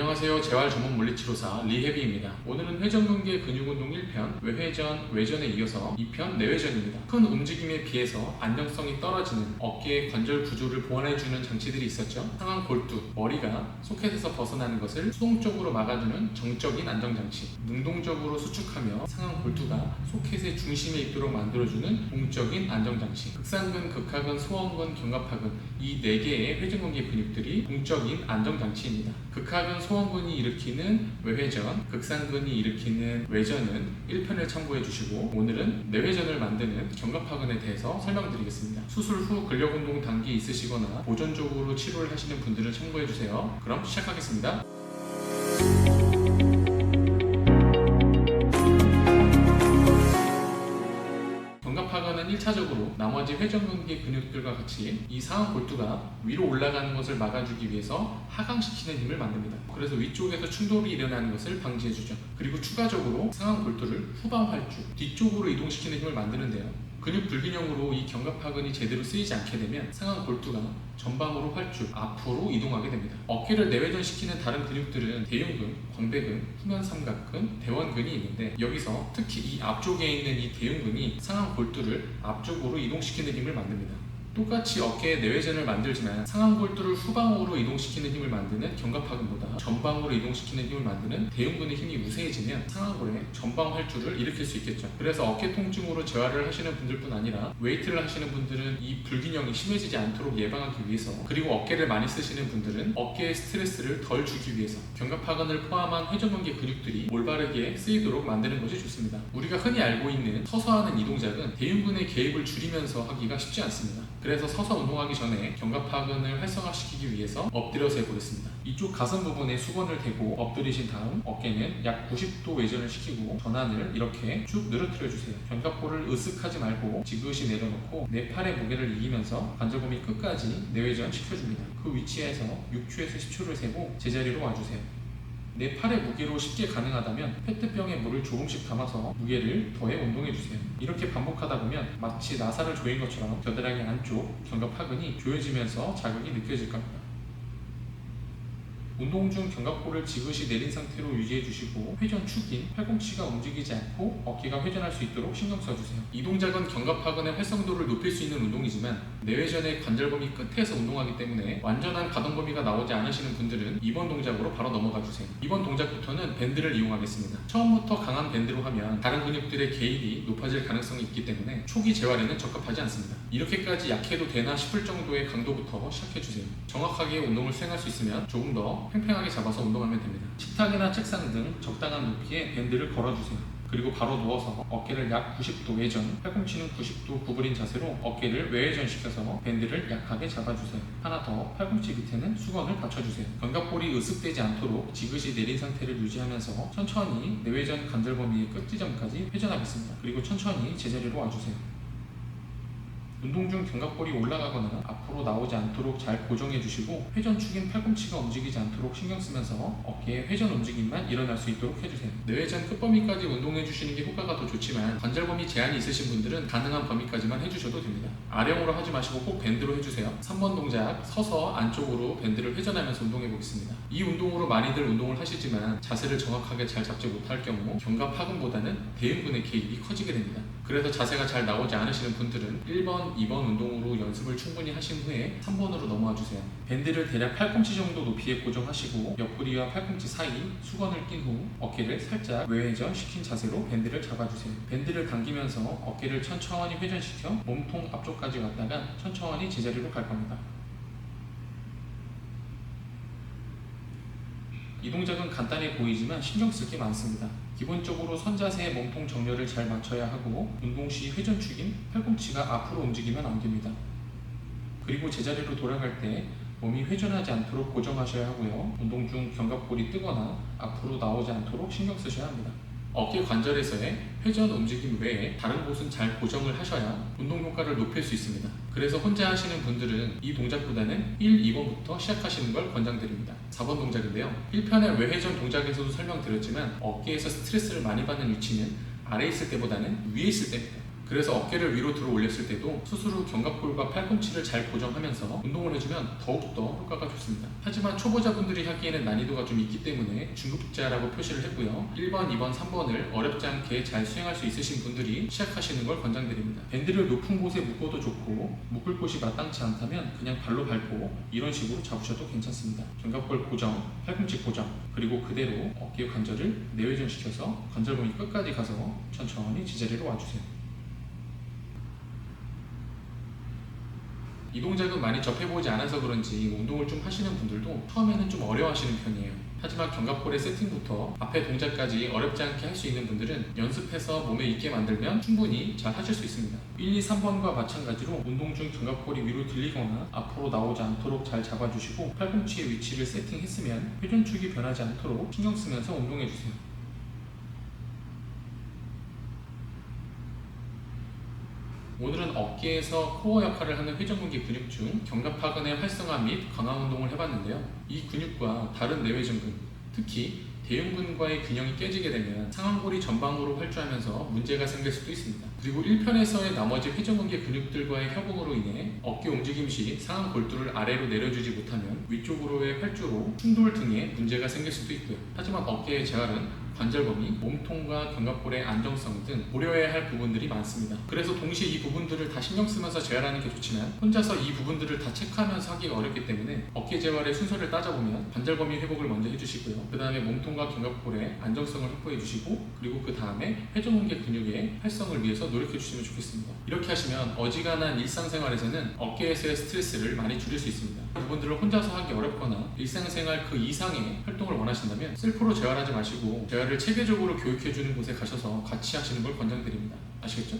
안녕하세요. 재활 전문 물리치료사 리해비입니다. 오늘은 회전근개 근육운동 1편 외회전, 외전에 이어서 2편 내외전입니다. 큰 움직임에 비해서 안정성이 떨어지는 어깨의 관절 구조를 보완해주는 장치들이 있었죠. 상완 골두, 머리가 소켓에서 벗어나는 것을 수동적으로 막아주는 정적인 안정장치, 능동적으로 수축하며 상완 골두가 소켓의 중심에 있도록 만들어주는 동적인 안정장치, 극상근, 극하근, 소원근, 견갑하근 이 4개의 회전근개 근육들이 동적인 안정장치입니다. 극하근, 소원근이 일으키는 외회전, 극상근이 일으키는 외전은 1편을 참고해 주시고 오늘은 내회전을 만드는 견갑하근에 대해서 설명드리겠습니다. 수술 후 근력 운동 단기 있으시거나 보존적으로 치료를 하시는 분들은 참고해 주세요. 그럼 시작하겠습니다. 견갑하근은 1차적으로 나머지 회전근개 근육들과 같이 이 상완 골두가 위로 올라가는 것을 막아주기 위해서 하강시키는 힘을 만듭니다. 그래서 위쪽에서 충돌이 일어나는 것을 방지해주죠. 그리고 추가적으로 상완 골두를 후방 활주, 뒤쪽으로 이동시키는 힘을 만드는데요. 근육 불균형으로 이 견갑하근이 제대로 쓰이지 않게 되면 상완 골두가 전방으로 활주, 앞으로 이동하게 됩니다. 어깨를 내외전시키는 다른 근육들은 대흉근, 광배근, 후면 삼각근, 대원근이 있는데 여기서 특히 이 앞쪽에 있는 이 대흉근이 상완 골두를 앞쪽으로 이동시키는 힘을 만듭니다. 똑같이 어깨에 내외전을 만들지만 상완 골두를 후방으로 이동시키는 힘을 만드는 견갑하근보다 전방으로 이동시키는 힘을 만드는 대흉근의 힘이 우세해지면 상완골에 전방 활주를 일으킬 수 있겠죠. 그래서 어깨 통증으로 재활을 하시는 분들뿐 아니라 웨이트를 하시는 분들은 이 불균형이 심해지지 않도록 예방하기 위해서 그리고 어깨를 많이 쓰시는 분들은 어깨에 스트레스를 덜 주기 위해서 견갑하근을 포함한 회전근개 근육들이 올바르게 쓰이도록 만드는 것이 좋습니다. 우리가 흔히 알고 있는 서서 하는 이 동작은 대흉근의 개입을 줄이면서 하기가 쉽지 않습니다. 그래서 서서 운동하기 전에 견갑하근을 활성화시키기 위해서 엎드려서 해보겠습니다. 이쪽 가슴 부분에 수건을 대고 엎드리신 다음 어깨는 약 90도 외전을 시키고 전환을 이렇게 쭉 늘어뜨려 주세요. 견갑골을 으쓱하지 말고 지그시 내려놓고 내 팔의 무게를 이기면서 관절범위 끝까지 내외전 시켜줍니다. 그 위치에서 6초에서 10초를 세고 제자리로 와주세요. 내 팔의 무게로 쉽게 가능하다면 페트병에 물을 조금씩 담아서 무게를 더해 운동해 주세요. 이렇게 반복하다 보면 마치 나사를 조인 것처럼 겨드랑이 안쪽 견갑 하근이 조여지면서 자극이 느껴질 겁니다. 운동 중 견갑골을 지그시 내린 상태로 유지해 주시고 회전 축인 팔꿈치가 움직이지 않고 어깨가 회전할 수 있도록 신경 써주세요. 이 동작은 견갑하근의 활성도를 높일 수 있는 운동이지만 내외전의 관절 범위 끝에서 운동하기 때문에 완전한 가동 범위가 나오지 않으시는 분들은 이번 동작으로 바로 넘어가 주세요. 이번 동작부터는 밴드를 이용하겠습니다. 처음부터 강한 밴드로 하면 다른 근육들의 개입이 높아질 가능성이 있기 때문에 초기 재활에는 적합하지 않습니다. 이렇게까지 약해도 되나 싶을 정도의 강도부터 시작해 주세요. 정확하게 운동을 수행할 수 있으면 조금 더 팽팽하게 잡아서 운동하면 됩니다. 식탁이나 책상 등 적당한 높이에 밴드를 걸어주세요. 그리고 바로 누워서 어깨를 약 90도 외전, 팔꿈치는 90도 구부린 자세로 어깨를 외회전 시켜서 밴드를 약하게 잡아주세요. 하나 더, 팔꿈치 밑에는 수건을 받쳐주세요. 견갑골이 으쓱되지 않도록 지그시 내린 상태를 유지하면서 천천히 내외전 관절 범위의 끝 지점까지 회전하겠습니다. 그리고 천천히 제자리로 와주세요. 운동 중 견갑골이 올라가거나 앞으로 나오지 않도록 잘 고정해 주시고 회전 축인 팔꿈치가 움직이지 않도록 신경 쓰면서 어깨의 회전 움직임만 일어날 수 있도록 해주세요. 뇌회전 끝범위까지 운동해 주시는 게 효과가 더 좋지만 관절 범위 제한이 있으신 분들은 가능한 범위까지만 해주셔도 됩니다. 아령으로 하지 마시고 꼭 밴드로 해주세요. 3번 동작 서서 안쪽으로 밴드를 회전하면서 운동해 보겠습니다. 이 운동으로 많이들 운동을 하시지만 자세를 정확하게 잘 잡지 못할 경우 견갑 하근보다는 대흉근의 개입이 커지게 됩니다. 그래서 자세가 잘 나오지 않으시는 분들은 1번, 2번 운동으로 연습을 충분히 하신 후에 3번으로 넘어와 주세요. 밴드를 대략 팔꿈치 정도 높이에 고정하시고 옆구리와 팔꿈치 사이 수건을 낀 후 어깨를 살짝 외회전 시킨 자세로 밴드를 잡아주세요. 밴드를 당기면서 어깨를 천천히 회전시켜 몸통 앞쪽까지 왔다가 천천히 제자리로 갈 겁니다. 이 동작은 간단해 보이지만 신경 쓸 게 많습니다. 기본적으로 선자세의 몸통 정렬을 잘 맞춰야 하고 운동 시 회전축인 팔꿈치가 앞으로 움직이면 안 됩니다. 그리고 제자리로 돌아갈 때 몸이 회전하지 않도록 고정하셔야 하고요. 운동 중 견갑골이 뜨거나 앞으로 나오지 않도록 신경 쓰셔야 합니다. 어깨 관절에서의 회전 움직임 외에 다른 곳은 잘 고정을 하셔야 운동 효과를 높일 수 있습니다. 그래서 혼자 하시는 분들은 이 동작보다는 1, 2번부터 시작하시는 걸 권장드립니다. 4번 동작인데요. 1편의 외회전 동작에서도 설명드렸지만 어깨에서 스트레스를 많이 받는 위치는 아래 있을 때보다는 위에 있을 때입니다. 그래서 어깨를 위로 들어 올렸을 때도 수술 후 견갑골과 팔꿈치를 잘 고정하면서 운동을 해주면 더욱더 효과가 좋습니다. 하지만 초보자분들이 하기에는 난이도가 좀 있기 때문에 중급자라고 표시를 했고요. 1번, 2번, 3번을 어렵지 않게 잘 수행할 수 있으신 분들이 시작하시는 걸 권장드립니다. 밴드를 높은 곳에 묶어도 좋고 묶을 곳이 마땅치 않다면 그냥 발로 밟고 이런 식으로 잡으셔도 괜찮습니다. 견갑골 고정, 팔꿈치 고정, 그리고 그대로 어깨 관절을 내외전시켜서 관절봉이 끝까지 가서 천천히 제자리로 와주세요. 이 동작은 많이 접해보지 않아서 그런지 운동을 좀 하시는 분들도 처음에는 좀 어려워하시는 편이에요. 하지만 견갑골의 세팅부터 앞에 동작까지 어렵지 않게 할 수 있는 분들은 연습해서 몸에 있게 만들면 충분히 잘 하실 수 있습니다. 1, 2, 3번과 마찬가지로 운동 중 견갑골이 위로 들리거나 앞으로 나오지 않도록 잘 잡아주시고 팔꿈치의 위치를 세팅했으면 회전축이 변하지 않도록 신경 쓰면서 운동해주세요. 오늘은 어깨에서 코어 역할을 하는 회전근개 근육 중 견갑하근의 활성화 및 강화 운동을 해봤는데요. 이 근육과 다른 내외전근, 특히 대흉근과의 균형이 깨지게 되면 상완골이 전방으로 활주하면서 문제가 생길 수도 있습니다. 그리고 1편에서의 나머지 회전근개 근육들과의 협응으로 인해 어깨 움직임 시 상완 골두를 아래로 내려주지 못하면 위쪽으로의 활주로 충돌 등의 문제가 생길 수도 있고요. 하지만 어깨의 재활은 관절 범위, 몸통과 견갑골의 안정성 등 고려해야 할 부분들이 많습니다. 그래서 동시에 이 부분들을 다 신경 쓰면서 재활하는 게 좋지만 혼자서 이 부분들을 다 체크하면서 하기가 어렵기 때문에 어깨 재활의 순서를 따져보면 관절 범위 회복을 먼저 해주시고요. 그 다음에 몸통과 견갑골의 안정성을 확보해 주시고 그리고 그 다음에 회전근개 근육의 활성을 위해서 노력해 주시면 좋겠습니다. 이렇게 하시면 어지간한 일상생활에서는 어깨에서의 스트레스를 많이 줄일 수 있습니다. 부분들을 혼자서 하기 어렵거나 일상생활 그 이상의 활동을 원하신다면 셀프로 재활하지 마시고 재활 을 체계적으로 교육해주는 곳에 가셔서 같이 하시는 걸 권장드립니다. 아시겠죠?